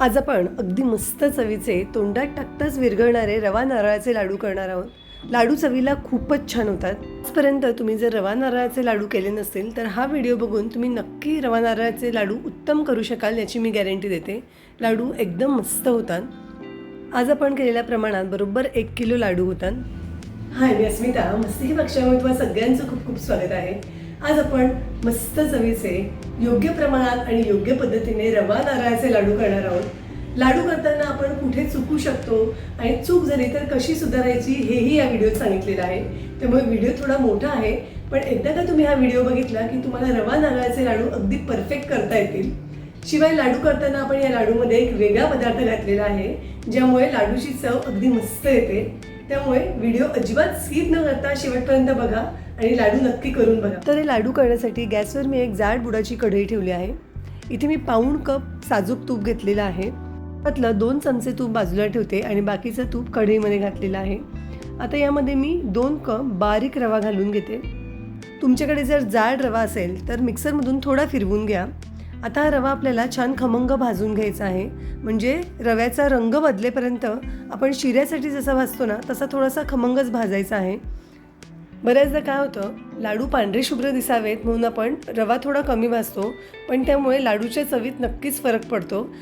आज आपण अगदी मस्त चवीचे तोंडात टाकताच विरघळणारे रवा नारळाचे लाडू करणार आहोत. लाडू चवीला खूपच छान होतात. आजपर्यंत तुम्ही जर रवा नारळाचे लाडू केले नसतील तर हा व्हिडिओ बघून तुम्ही नक्की रवा नारळाचे लाडू उत्तम करू शकाल याची मी गॅरंटी देते. लाडू एकदम मस्त होतात. आज आपण केलेल्या प्रमाणात बरोबर एक किलो लाडू होतात. हाय मी अस्मिता. मस्ती पक्षामध्ये तुम्हाला सगळ्यांचं खूप खूप स्वागत आहे. आज आपण मस्त चवीचे योग्य प्रमाणात आणि योग्य पद्धतीने रवा नारळाचे लाडू करणार आहोत. लाडू करताना आपण कुठे चुकू शकतो आणि चूक झाली तर कशी सुधारायची हेही या व्हिडिओत सांगितलेलं आहे. त्यामुळे व्हिडिओ थोडा मोठा आहे पण एकदा का तुम्ही हा व्हिडिओ बघितला की तुम्हाला रवा नारळाचे लाडू अगदी परफेक्ट करता येतील. शिवाय लाडू करताना आपण या लाडूमध्ये एक वेगळा पदार्थ घातलेला आहे ज्यामुळे लाडूची चव अगदी मस्त येते. त्यामुळे व्हिडिओ अजिबात स्किप न करता शेवटपर्यंत बघा. आणि लाडू नक्की करून बघा. तर हे लाडू करण्यासाठी गॅसवर मी एक जाड बुडाची कढई ठेवली आहे. इथे मी पाऊण कप साजूक तूप घेतलेलं आहे. त्यातलं दोन चमचे तूप बाजूला ठेवते आणि बाकीचं तूप कढईमध्ये घातलेलं आहे. आता यामध्ये मी दोन कप बारीक रवा घालून घेते. तुमच्याकडे जर जाड रवा असेल तर मिक्सरमधून थोडा फिरवून घ्या. आता हा रवा आपल्याला छान खमंग भाजून घ्यायचा आहे. म्हणजे रव्याचा रंग बदलेपर्यंत आपण शिऱ्यासाठी जसा भाजतो ना तसा थोडासा खमंगच भाजायचा आहे. बऱ्याचदा काय होतं लाडू पांढरे शुभ्र दिसावेत म्हणून आपण रवा थोडा कमी भाजतो पण त्यामुळे लाडूच्या चवीत नक्कीच फरक पडतो.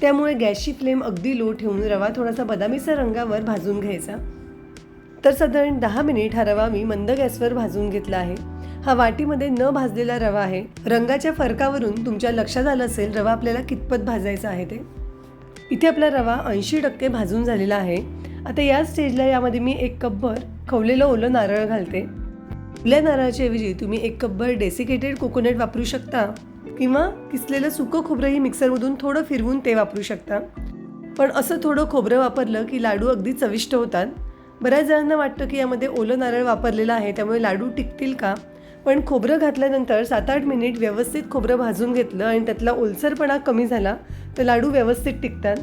त्यामुळे गॅसची फ्लेम अगदी लो ठेवून रवा थोडासा बदामीचा रंगावर भाजून घ्यायचा. तर साधारण दहा मिनिट हा रवा मी मंद गॅसवर भाजून घेतला आहे. हा वाटीमध्ये न भाजलेला रवा आहे. रंगाच्या फरकावरून तुमच्या लक्षात आलं असेल रवा आपल्याला कितपत भाजायचा आहे ते. इथे आपला रवा ऐंशी टक्के भाजून झालेला आहे. आता या स्टेजला यामध्ये मी एक कपभर खवलेलं ओलं नारळ घालते. ओल्या नारळाच्या ऐवजी तुम्ही एक कपभर डेसिकेटेड कोकोनट वापरू शकता किंवा किसलेलं सुकं खोबरंही मिक्सरमधून थोडं फिरवून ते वापरू शकता. पण असं थोडं खोबरं वापरलं की लाडू अगदी चविष्ट होतात. बऱ्याच जणांना वाटतं की यामध्ये ओलं नारळ वापरलेलं आहे त्यामुळे लाडू टिकतील का? पण खोबरं घातल्यानंतर सात आठ मिनिट व्यवस्थित खोबरं भाजून घेतलं आणि त्यातला ओलसरपणा कमी झाला तर लाडू व्यवस्थित टिकतात.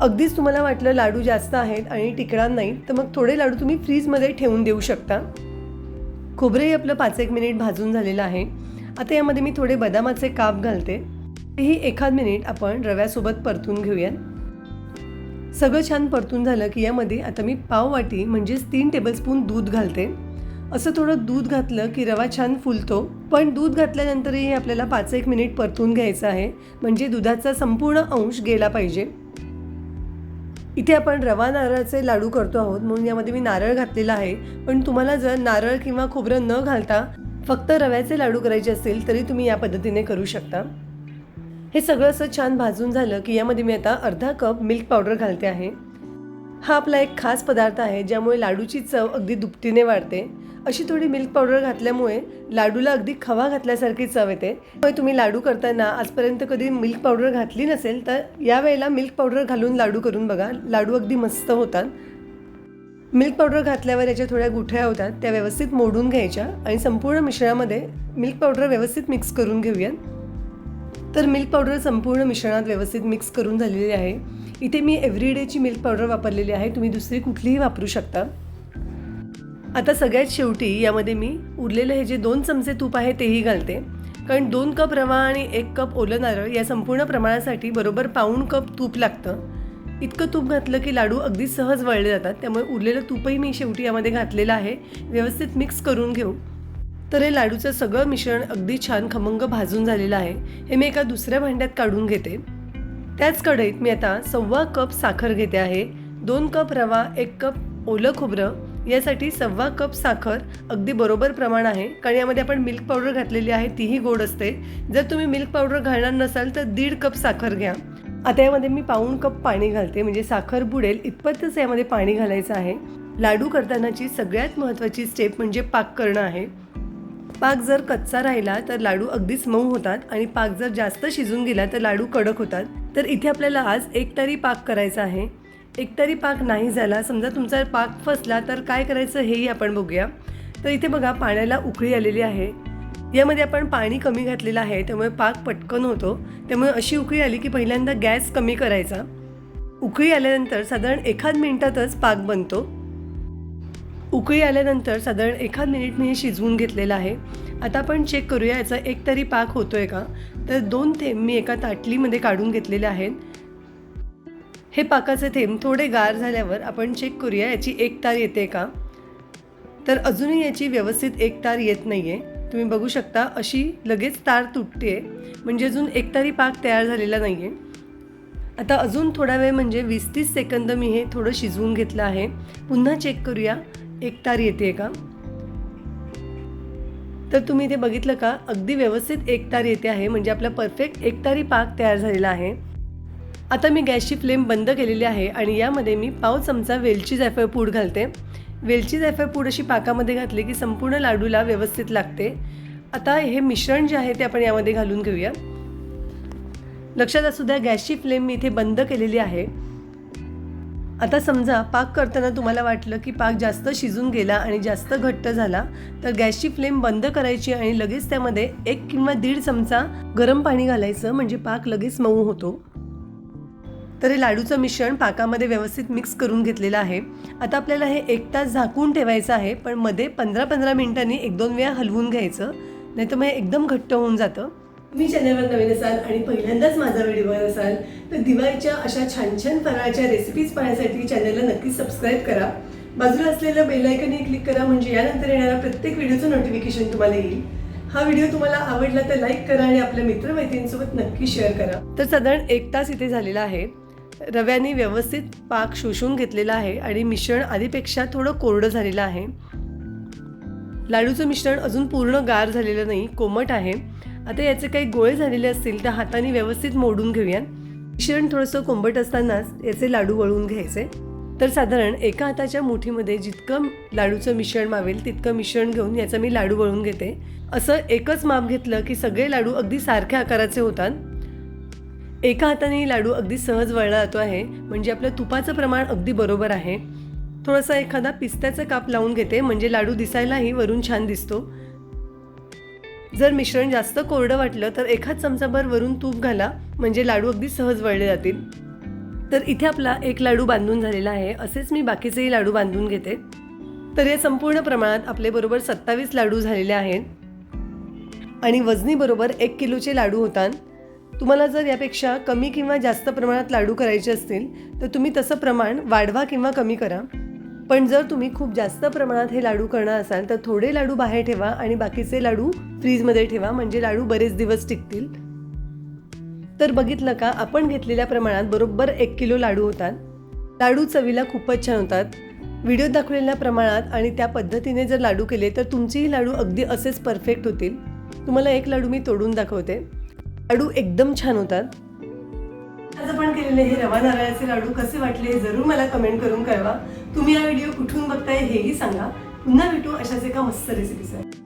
अगदीच तुम्हाला वाटलं लाडू जास्त आहेत आणि टिकणार नाहीत तर मग थोडे लाडू तुम्ही फ्रीजमध्ये ठेवून देऊ शकता. खोबरंही आपलं पाच एक मिनिट भाजून झालेलं आहे. आता यामध्ये मी थोडे बदामाचे काप घालते. तेही एखाद मिनिट आपण रव्यासोबत परतून घेऊयात. सगळं छान परतून झालं की यामध्ये आता मी पाव वाटी म्हणजेच तीन टेबलस्पून दूध घालते. असं थोडं दूध घातलं की रवा छान फुलतो. पण दूध घातल्यानंतरही आपल्याला पाच एक मिनिट परतून घ्यायचं आहे. म्हणजे दुधाचा संपूर्ण अंश गेला पाहिजे. इथे आपण रवा नारळाचे लाडू करतो आहोत. म्हणून यामध्ये मी नारळ घातलेला आहे. पण तुम्हाला जर नारळ किंवा खोबरं न घालता फक्त रव्याचे लाडू करायचे असतील तरी तुम्ही या पद्धतीने करू शकता. हे सगळं असं छान भाजून झालं की यामध्ये मी आता अर्धा कप मिल्क पावडर घालते आहे. हा आपला एक खास पदार्थ आहे ज्यामुळे लाडूची चव अगदी दुपटीने वाढते. अशी थोडी मिल्क पावडर घातल्यामुळे लाडूला अगदी खवा घातल्यासारखी चव येते. त्यामुळे तुम्ही लाडू करताना आजपर्यंत कधी मिल्क पावडर घातली नसेल तर यावेळेला मिल्क पावडर घालून लाडू करून बघा. लाडू अगदी मस्त होतात. मिल्क पावडर घातल्यावर याच्या थोड्या गुठळ्या होतात त्या व्यवस्थित मोडून घ्यायच्या आणि संपूर्ण मिश्रणामध्ये मिल्क पावडर व्यवस्थित मिक्स करून घेऊयात. तर मिल्क पावडर संपूर्ण मिश्रणात व्यवस्थित मिक्स करून झालेली आहे. इथे मी एव्हरीडेची मिल्क पावडर वापरलेली आहे. तुम्ही दुसरी कुठलीही वापरू शकता. आता सगळ्यात शेवटी यामध्ये मी उरलेले हे जे दोन चमचे तूप आहे तेही घालते. कारण दोन कप रवा आणि एक कप ओलं नारळ या संपूर्ण प्रमाणासाठी बरोबर पाऊण कप तूप लागतं. इतकं तूप घातलं की लाडू अगदी सहज वळले जातात. त्यामुळे उरलेलं तूपही मी शेवटी यामध्ये घातलेलं आहे. व्यवस्थित मिक्स करून घेऊ. तर हे लाडूचं सगळं मिश्रण अगदी छान खमंग भाजून झालेलं आहे. हे मी एका दुसऱ्या भांड्यात काढून घेते. त्याच कढईत मी आता सव्वा कप साखर घेते आहे. दोन कप रवा एक कप ओलं खोबरं. यासाठी सव्वा कप साखर अगदी बरोबर प्रमाण आहे. कारण यामध्ये आपण मिल्क पावडर घातलेली आहे तीही गोड असते. जर तुम्ही मिल्क पावडर घालणार नसाल तर दीड कप साखर घ्या. आता यामध्ये मी पाऊण कप पाणी घालते. म्हणजे साखर बुडेल इतपतच यामध्ये पाणी घालायचं आहे. लाडू करतानाची सगळ्यात महत्त्वाची स्टेप म्हणजे पाक करणं आहे. पाक जर कच्चा राहिला तर लाडू अगदीच मऊ होतात आणि पाक जर जास्त शिजून गेला तर लाडू कडक होतात. तर इथे आपल्याला आज एक तरी पाक करायचा आहे. एक तरी पाक नाही झाला समजा तुमचा पाक फसला तर काय करायचं हेही आपण बघूया. तर इथे बघा पाण्याला उकळी आलेली आहे. यामध्ये आपण पाणी कमी घातलेलं आहे त्यामुळे पाक पटकन होतो. त्यामुळे अशी उकळी आली की पहिल्यांदा गॅस कमी करायचा. उकळी आल्यानंतर साधारण एखाद मिनिटातच पाक बनतो. उकळी आल्यानंतर साधारण एखाद मिनिट मी हे शिजवून घेतलेलं आहे. आता आपण चेक करूया याचा एक तरी पाक होतो आहे का? तर दोन थेंब मी एका ताटलीमध्ये काढून घेतलेले आहेत. हे पाकाचे थेंब थोडे गार झाल्यावर आपण चेक करूया याची एक तार येते का? तर अजूनही याची व्यवस्थित एक तार येत नाही आहे तुम्ही बघू शकता अशी लगेच तार तुटते आहे म्हणजे अजून एकतारी पाक तयार झालेला नाही आहे आता अजून थोडा वेळ म्हणजे वीस तीस सेकंद मी हे थोडं शिजवून घेतलं आहे. पुन्हा चेक करूया. एक तार येते का? तर तुम्ही इथे बघितलं का? अगदी व्यवस्थित एक तार येते आहे. म्हणजे आपला परफेक्ट एक तारी पाक तयार झालेला आहे. आता मी गॅसची फ्लेम बंद केलेली आहे आणि यामध्ये मी पाव चमचा वेलची जायफळ पूड घालते. वेलची जायफळ पूड अशी पाकामध्ये घातली की संपूर्ण लाडूला व्यवस्थित लागते. आता हे मिश्रण जे आहे ते आपण यामध्ये घालून घेऊया. लक्षात असू द्या गॅसची फ्लेम मी इथे बंद केलेली आहे. आता समजा पाक करताना तुम्हाला वाटलं की पाक जास्त शिजून गेला आणि जास्त घट्ट झाला तर गॅसची फ्लेम बंद करायची आणि लगेच त्यामध्ये एक किंवा दीड चमचा गरम पाणी घालायचं म्हणजे पाक लगेच मऊ होतो. तर हे लाडूचं मिश्रण पाकामध्ये व्यवस्थित मिक्स करून घेतलेलं आहे. आता आपल्याला हे एक तास झाकून ठेवायचं आहे पण मध्ये पंधरा पंधरा मिनिटांनी एक दोन वेळा हलवून घ्यायचं नाही तर मग हे एकदम घट्ट होऊन जातं. तुम्ही चॅनलवर नवीन असाल आणि पहिल्यांदाच माझा व्हिडिओ बघत असाल तर दिवाळीच्या अशा छान छान फराळाच्या रेसिपीज पाहण्यासाठी चॅनलला नक्की सबस्क्राईब करा. बाजूला असलेलं बेलायकनही क्लिक करा म्हणजे यानंतर येणाऱ्या प्रत्येक व्हिडिओचं नोटिफिकेशन तुम्हाला येईल. हा व्हिडिओ तुम्हाला आवडला तर लाईक करा आणि आपल्या मित्रमैत्रिणींसोबत नक्की शेअर करा. तर साधारण एक तास इथे झालेला आहे. रव्याने व्यवस्थित पाक शोषून घेतलेला आहे आणि मिश्रण आधीपेक्षा थोडं कोरडं झालेलं आहे. लाडूचं मिश्रण अजून पूर्ण गार झालेलं नाही कोमट आहे. आता याचे काही गोळे झालेले असतील तर हाताने व्यवस्थित मोडून घेऊया मिश्रण थोडंसं कोंबट असतानाच याचे लाडू वळून घ्यायचे. तर साधारण एका हाताच्या मुठीमध्ये जितकं लाडूचं मिश्रण मावेल तितकं मिश्रण घेऊन याचा मी लाडू वळून घेते. असं एकच माप घेतलं की सगळे लाडू अगदी सारख्या आकाराचे होतात. एका हाताने लाडू अगदी सहज वळला जातो आहे म्हणजे आपलं तुपाचं प्रमाण अगदी बरोबर आहे. थोडासा एखादा पिस्त्याचा काप लावून घेते म्हणजे लाडू दिसायलाही वरून छान दिसतो. जर मिश्रण जास्त कोरडं वाटलं तर एखाद चमचाभर वरून तूप घाला म्हणजे लाडू अगदी सहज वळले जातील. तर इथे आपला एक लाडू बांधून झालेला आहे. असेच मी बाकीचेही लाडू बांधून घेते. तर या संपूर्ण प्रमाणात आपले बरोबर सत्तावीस लाडू झालेले आहेत. आणि वजनीबरोबर एक किलोचे लाडू होतात. तुम्हाला जर यापेक्षा कमी किंवा जास्त प्रमाणात लाडू करायचे असतील तर तुम्ही तसं प्रमाण वाढवा किंवा कमी करा. पण जर तुम्ही खूप जास्त प्रमाणात हे लाडू करणार असाल तर थोडे लाडू बाहेर ठेवा आणि बाकीचे लाडू फ्रीजमध्ये ठेवा. म्हणजे लाडू बरेच दिवस टिकतील. तर बघितलं का आपण घेतलेल्या प्रमाणात बरोबर एक किलो लाडू होतात. लाडू चवीला खूपच छान होतात. व्हिडिओ दाखवलेल्या प्रमाणात आणि त्या पद्धतीने जर लाडू केले तर तुमचेही लाडू अगदी असेच परफेक्ट होतील. तुम्हाला एक लाडू मी तोडून दाखवते. लाडू एकदम छान होतात. आज आपण केलेले हे रवा नारळाचे लाडू कसे वाटले जरूर मला कमेंट करून कळवा. तुम्ही हा व्हिडिओ कुठून बघताय हेही सांगा. पुन्हा भेटू अशाच एका मस्त रेसिपीसाठी